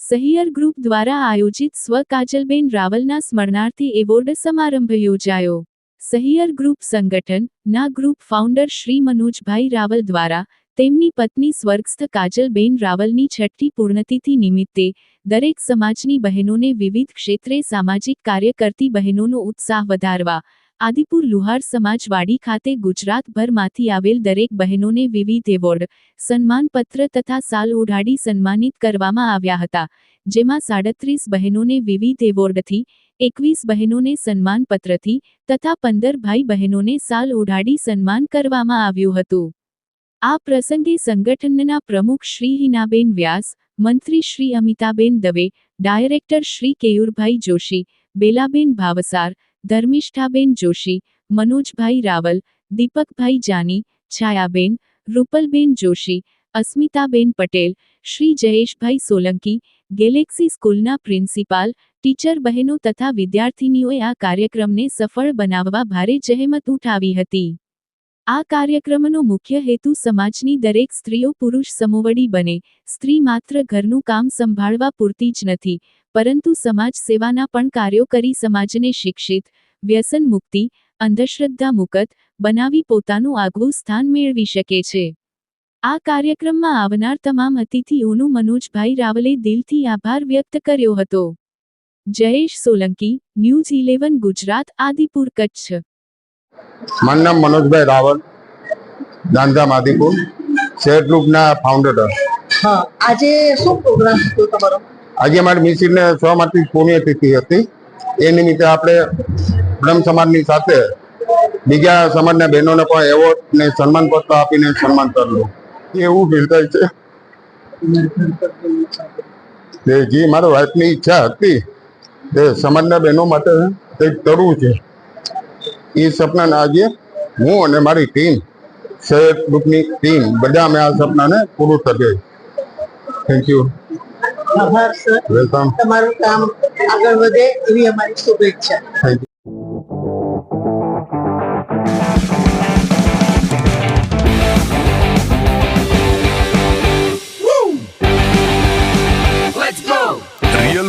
Sahiyar group દ્વારા આયોજિત સ્વ કાજલબેન રાવલના સ્મરણાર્થી એવોર્ડ સમારંભ યોજાયો. સહિયર ગ્રુપ સંગઠન, ના ગ્રુપ ફાઉન્ડર શ્રી મનોજભાઈ રાવલ દ્વારા તેમની પત્ની સ્વર્ગસ્થ કાજલબેન રાવલની છઠ્ઠી પૂર્ણતિથિ નિમિત્તે દરેક સમાજની બહેનોને વિવિધ ક્ષેત્રે સામાજિક કાર્ય કરતી બહેનોનો ઉત્સાહ વધારવા આદિપુર લુહાર સમાજવાડી ખાતે ગુજરાતભરમાંથી આવેલ દરેક બહેનોને વિવિધ એવોર્ડ, સન્માનપત્ર તથા સાલ ઓઢાડી સન્માનિત કરવામાં આવ્યા હતા, જેમાં સાડત્રીસ બહેનોને વિવિધ એવોર્ડથી, એકવીસ બહેનોને સન્માનપત્રથી તથા પંદર ભાઈ બહેનોને સાલ ઓઢાડી સન્માન કરવામાં આવ્યું હતું. આ પ્રસંગે સંગઠનના પ્રમુખ શ્રી હિનાબેન વ્યાસ, મંત્રી શ્રી અમિતાબેન દવે, ડાયરેક્ટર શ્રી કેયુરભાઈ જોશી, બેલાબેન ભાવસાર ધર્મિષ્ઠાબેન જોશી, મનોજભાઈ રાવલ, દીપકભાઈ જાની, છાયાબેન, રૂપલબેન જોશી, અસ્મિતાબેન પટેલ, શ્રી જયેશભાઈ સોલંકી, ગેલેક્સી સ્કૂલના પ્રિન્સિપાલ, ટીચર બહેનો તથા વિદ્યાર્થિનીઓએ આ કાર્યક્રમને સફળ બનાવવા ભારે જહેમત ઉઠાવી હતી. આ કાર્યક્રમનો મુખ્ય હેતુ સમાજની દરેક સ્ત્રીઓ પુરુષ સમોવડી બને. સ્ત્રી માત્ર ઘરનું કામ સંભાળવા પૂરતી જ નથી, પરંતુ સમાજ સેવાના પણ કાર્યો કરી સમાજને શિક્ષિત વ્યસન મુક્તિ અંધશ્રદ્ધા મુકત બનાવી પોતાનું આગવું સ્થાન મેળવી શકે છે. આ કાર્યક્રમમાં આવનાર તમામ અતિથિઓનું મનોજભાઈ રાવલે દિલથી આભાર વ્યક્ત કર્યો હતો. Jayesh Solanki news eleven Gujarat Adipur Kutch. મારું નામ મનોજભાઈ રાવલ ગાંધામ આદિપુર શેર ગ્રુપના ફાઉન્ડર હા આજે શું પ્રોગ્રામ હતો તમારો? આજે અમારી મિસિરને છ માંથી પુણ્યતિથિ હતી. એ નિમિત્તે આપણે બ્રહ્મ સમાજની સાથે બીજા સમાજના બહેનોને પણ એવોર્ડ ને સન્માન પત્ર આપીને સન્માન કરેલું એવું ફીલ થાય છે. તે જે મારા વાઇફની ઈચ્છા હતી તે સમાજના બહેનો માટે કંઈક કરવું છે. એ સપનાને આજે હું અને મારી ટીમ શહેર ગ્રુપની ટીમ બધા અમે આ સપનાને પૂરું કરીએ. થેન્ક યુ વેલકમ તમારું કામ આગળ વધે એવી અમારી શુભેચ્છા.